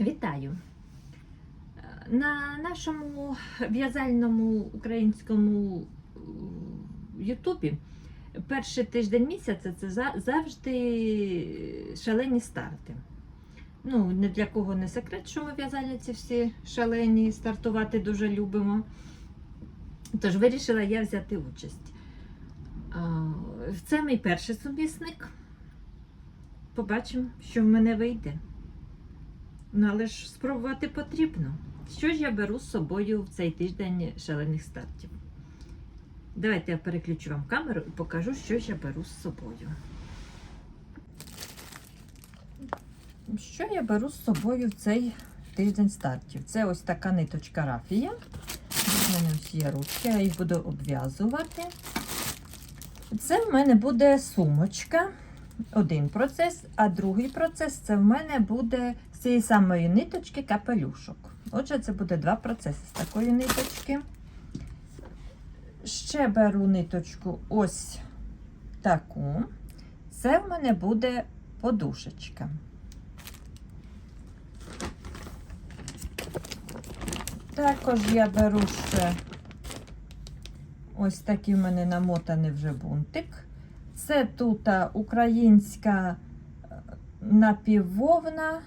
Вітаю! На нашому в'язальному українському е, Ютубі перший тиждень місяця це завжди шалені старти. Ну, не для кого не секрет, що ми в'язальниці всі шалені, стартувати дуже любимо. Тож вирішила я взяти участь. Це мій перший сумісник. Побачимо, що в мене вийде. Ну, але ж спробувати потрібно. Що ж я беру з собою в цей тиждень шалених стартів? Давайте я переключу вам камеру і покажу, що ж я беру з собою. Що я беру з собою в цей тиждень стартів? Це ось така ниточка рафія. У мене ось є ручки, я їх буду обв'язувати. Це в мене буде сумочка один процес, а другий процес це в мене буде цієї самої ниточки капелюшок. Отже, це буде два процеси з такої ниточки. Ще беру ниточку ось таку. Це в мене буде подушечка. Також я беру ще ось такий в мене намотаний вже бунтик. Це тут українська е, напіввовна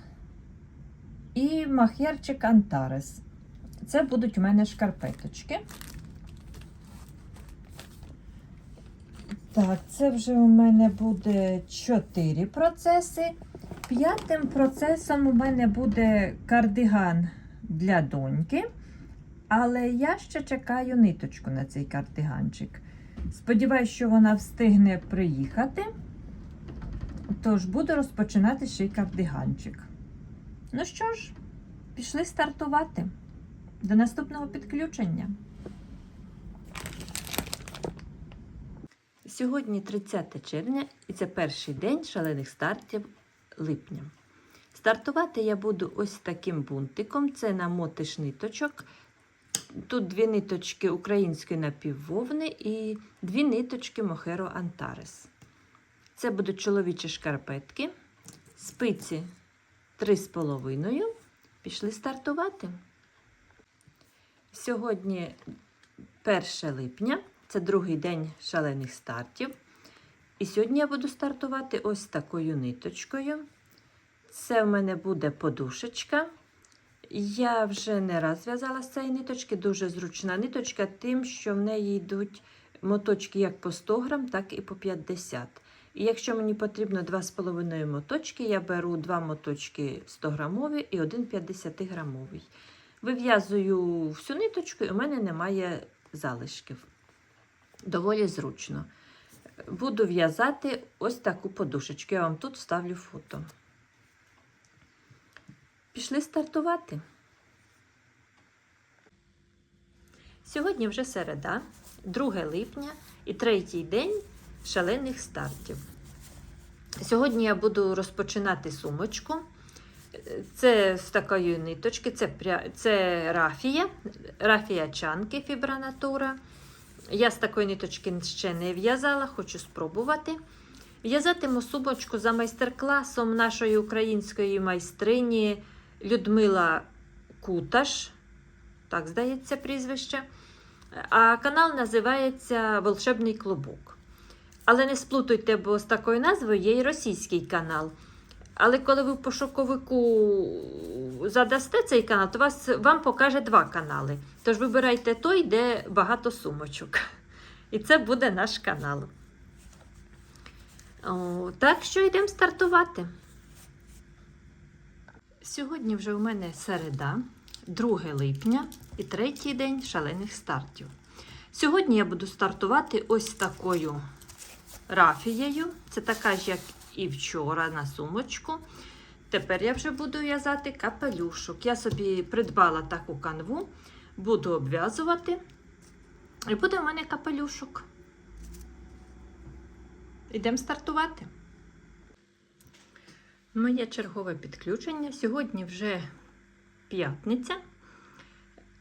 і махерчик Антарес. Це будуть у мене шкарпеточки. Так, це вже у мене буде 4 процеси. П'ятим процесом у мене буде кардиган для доньки. Але я ще чекаю ниточку на цей кардиганчик. Сподіваюсь, що вона встигне приїхати. Тож буду розпочинати ще й кардиганчик. Ну що ж, пішли стартувати. До наступного підключення. Сьогодні 30 червня і це перший день шалених стартів липня. Стартувати я буду ось таким бунтиком. Це намотиш ниточок. Тут дві ниточки української напіввовни і дві ниточки Мохеро Антарес. Це будуть чоловічі шкарпетки, спиці 3,5. Пішли стартувати. Сьогодні 1 липня, це другий день шалених стартів. І сьогодні я буду стартувати ось такою ниточкою. Це в мене буде подушечка. Я вже не раз в'язала з цієї ниточки, дуже зручна ниточка, тим, що в неї йдуть моточки як по 100 грам, так і по 50. І якщо мені потрібно 2,5 моточки, я беру 2 моточки 100 грамові і один 50 грамовий. Вив'язую всю ниточку, і у мене немає залишків. Доволі зручно. Буду в'язати ось таку подушечку. Я вам тут вставлю фото. Пішли стартувати. Сьогодні вже середа, 2 липня і третій день шалених стартів. Сьогодні я буду розпочинати сумочку. Це з такої ниточки, це, це рафія, рафія чанки фібранатура. Я з такої ниточки ще не в'язала, хочу спробувати. В'язатиму сумочку за майстер-класом нашої української майстрині Людмила Куташ. Так, здається, прізвище. А канал називається Волшебний клубок. Але не сплутуйте, бо з такою назвою є і російський канал. Але коли ви в пошуковику задасте цей канал, то вас, вам покаже два канали. Тож вибирайте той, де багато сумочок. І це буде наш канал. О, так що йдемо стартувати. Сьогодні вже у мене середа, 2 липня і третій день шалених стартів. Сьогодні я буду стартувати ось такою рафією. Це така ж, як і вчора на сумочку. Тепер я вже буду в'язати капелюшок. Я собі придбала таку канву, буду обв'язувати. І буде в мене капелюшок. Ідемо стартувати. Моє чергове підключення. Сьогодні вже п'ятниця,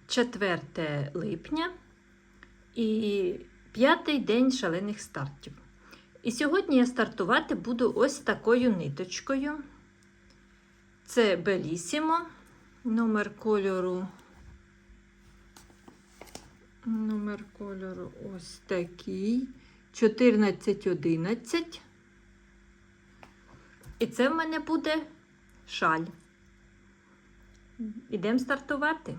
4 липня і п'ятий день шалених стартів. І сьогодні я стартувати буду ось такою ниточкою. Це Белісімо, номер кольору. Номер кольору ось такий. 1411. І це в мене буде шаль. Ідемо стартувати.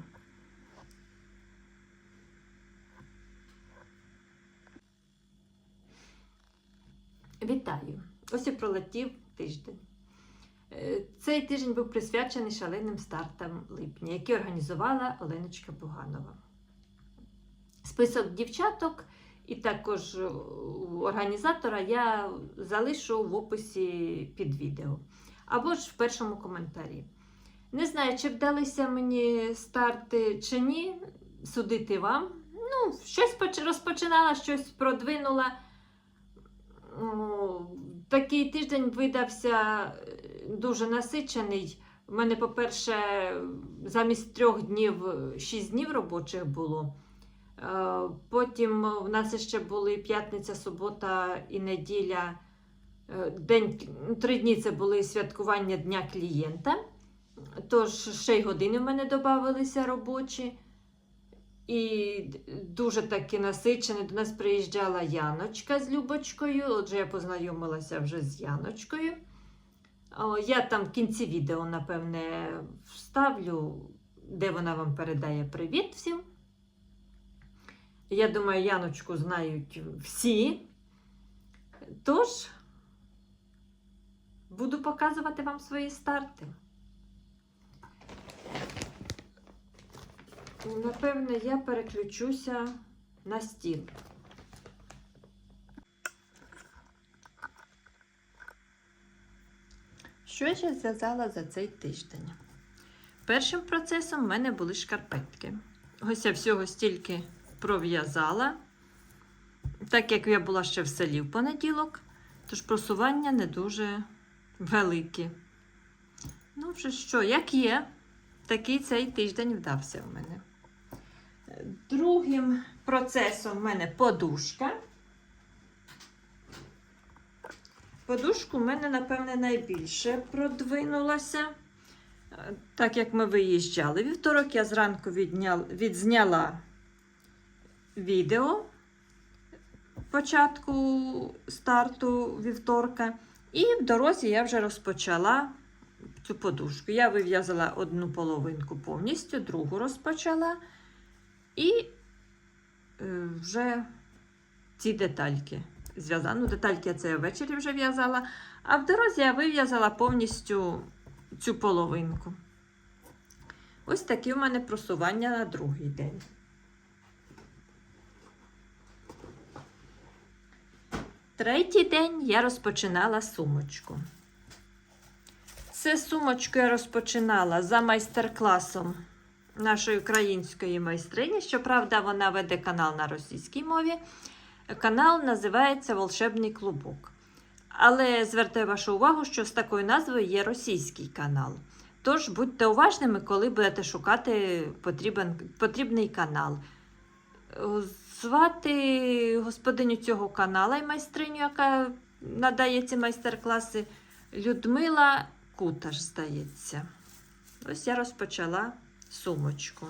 Вітаю! Ось і пролетів тиждень. Е, Цей тиждень був присвячений шаленим стартам липня, які організувала Оленочка Буганова. Список дівчаток і також організатора я залишу в описі під відео або ж в першому коментарі. Не знаю, чи вдалися мені старти чи ні, судити вам. Ну, щось розпочинала, щось продвинула. О, Такий тиждень видався е, дуже насичений. У мене, по-перше, замість трьох днів шість днів робочих було. Е, Потім в нас ще були п'ятниця, субота і неділя. Е, День, ну, три дні це були святкування Дня клієнта. Тож ще й години в мене додавалися робочі. І дуже таки насичений. До нас приїжджала Яночка з Любочкою. Отже, я познайомилася вже з Яночкою. Я там в кінці відео, напевне, вставлю, де вона вам передає привіт всім. Я думаю, Яночку знають всі. Тож, буду показувати вам свої старти. Напевне, я переключуся на стіл. Що я зв'язала за цей тиждень? Першим процесом в мене були шкарпетки. Ось я всього стільки пров'язала, так як я була ще в селі в понеділок, тож просування не дуже великі. Ну, вже що, як є, такий цей тиждень вдався в мене. Другим процесом в мене подушка. Подушку в мене, напевне, найбільше продвинулася. Так як ми виїжджали вівторок, я зранку відняла, відзняла відео початку старту вівторка, і в дорозі я вже розпочала цю подушку. Я вив'язала одну половинку повністю, другу розпочала. І е, вже ці детальки зв'язала. Ну, детальки це я ввечері вже в'язала, а в дорозі я вив'язала повністю цю половинку. Ось такі в мене просування на другий день. Третій день я розпочинала сумочку. Це сумочку я розпочинала за майстер-класом нашої української майстрині. Щоправда, вона веде канал на російській мові. Канал називається Волшебний клубок. Але звертаю вашу увагу, що з такою назвою є російський канал. Тож будьте уважними, коли будете шукати потрібен, потрібний канал. Звати господиню цього каналу і майстриню, яка надає ці майстер-класи, Людмила Куташ, здається. Ось я розпочала сумочку.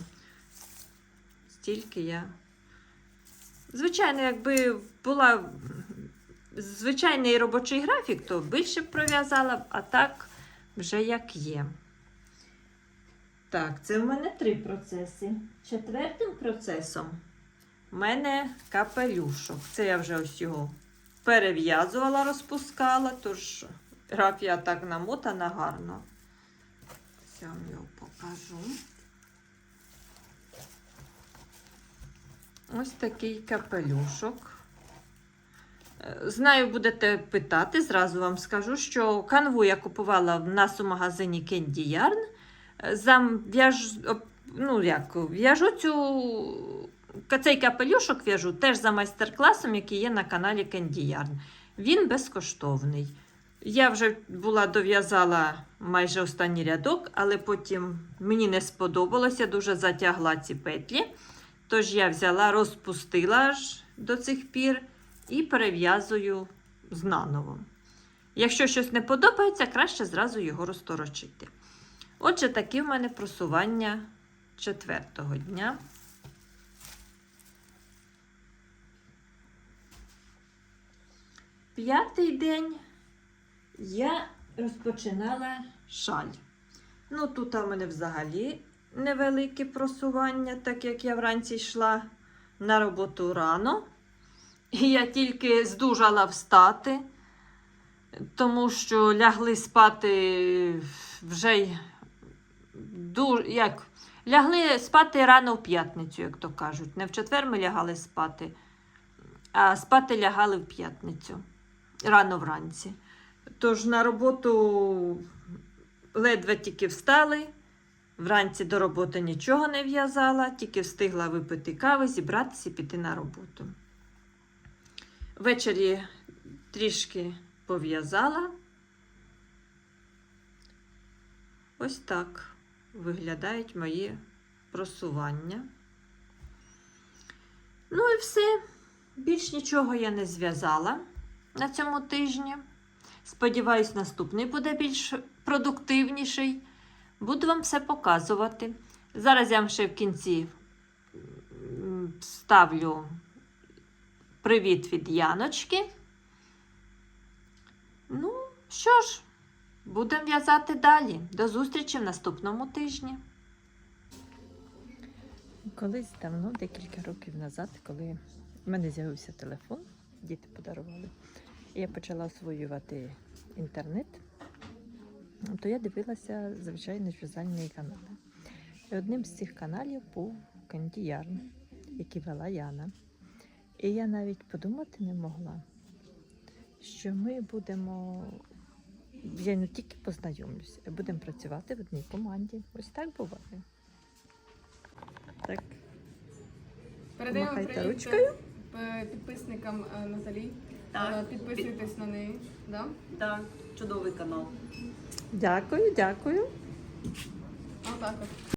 Стільки я. Звичайно, якби була звичайний робочий графік, то більше б пров'язала, а так вже як є. Так, це в мене три процеси. Четвертим процесом в мене капелюшок. Це я вже ось його перев'язувала, розпускала, тож графія так намотана гарно. Це вам його покажу. Ось такий капелюшок. Е, Знаю, будете питати, зразу вам скажу, що канву я купувала в нас у магазині Candy Yarn. Е, Зам в'яж, ну, як, в'яжу цю, цей капелюшок в'яжу теж за майстер-класом, який є на каналі Candy Yarn. Він безкоштовний. Я вже була дов'язала майже останній рядок, але потім мені не сподобалося, дуже затягла ці петлі. Тож я взяла, розпустила аж до цих пір і перев'язую знаново. Якщо щось не подобається, краще зразу його розторочити. Отже, такі в мене просування четвертого дня. П'ятий день я розпочинала шаль. Ну, тут у мене взагалі невелике просування, так як я вранці йшла на роботу рано. І я тільки здужала встати, тому що лягли спати вже й ду- як, лягли спати рано в п'ятницю, як то кажуть. Не в четвер ми лягали спати, а спати лягали в п'ятницю рано вранці. Тож на роботу ледве тільки встали. Вранці до роботи нічого не в'язала, тільки встигла випити кави, зібратися і піти на роботу. Ввечері трішки пов'язала. Ось так виглядають мої просування. Ну і все. Більш нічого я не зв'язала на цьому тижні. Сподіваюсь, наступний буде більш продуктивніший. Буду вам все показувати. Зараз я вам ще в кінці м, вставлю привіт від Яночки. Ну, що ж, будемо в'язати далі. До зустрічі в наступному тижні. Колись давно, декілька років назад, коли в мене з'явився телефон, діти подарували, я почала освоювати інтернет, то я дивилася, звичайно, ж, в'язальні канали. І одним з цих каналів був Кандіярн, який вела Яна. І я навіть подумати не могла, що ми будемо. Я не тільки познайомлюся, а будемо працювати в одній команді. Ось так буває. Так, Передаємо привіт ручкою. е, підписникам е, Наталі. Так. Е, Підписуйтесь на неї. Да? Так, чудовий канал. Дякую, дякую.